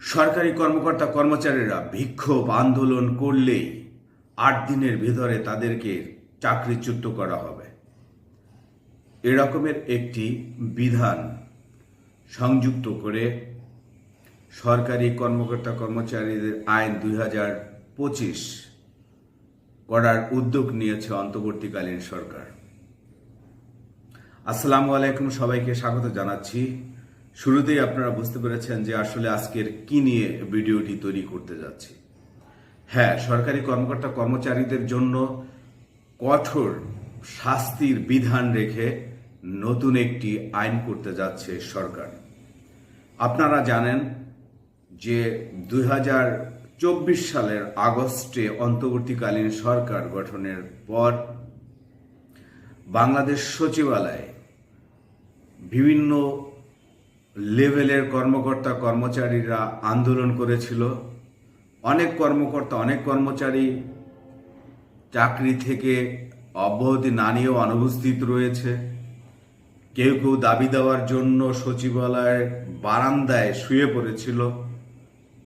সরকারি কর্মকর্তা কর্মচারীরা বিক্ষোভ আন্দোলন করলেই আট দিনের ভিতরে তাদেরকে চাকরিচ্যুত করা হবে। এরকমের একটি বিধান সংযুক্ত করে সরকারি কর্মকর্তা কর্মচারীদের আইন দুই হাজার পঁচিশ করার উদ্যোগ নিয়েছে অন্তর্বর্তীকালীন সরকার। আসসালামু আলাইকুম সবাইকে, স্বাগত জানাচ্ছি। শুরুতেই আপনারা বুঝতে পেরেছেন যে আসলে আজকের কি নিয়ে ভিডিওটি তৈরি করতে যাচ্ছি। হ্যাঁ সরকারি কর্মকর্তা কর্মচারীদের জন্য কঠোর শাস্তির বিধান রেখে নতুন একটি আইন করতে যাচ্ছে সরকার। আপনারা জানেন যে দুই চব্বিশ সালের আগস্টে অন্তর্বর্তীকালীন সরকার গঠনের পর বাংলাদেশ সচিবালয়ে বিভিন্ন লেভেলের কর্মকর্তা কর্মচারীরা আন্দোলন করেছিল। অনেক কর্মকর্তা, অনেক কর্মচারী চাকরি থেকে অব্যাহতি না নিয়েও অনুপস্থিত রয়েছে। কেউ কেউ দাবি দেওয়ার জন্য সচিবালয়ের বারান্দায় শুয়ে পড়েছিল।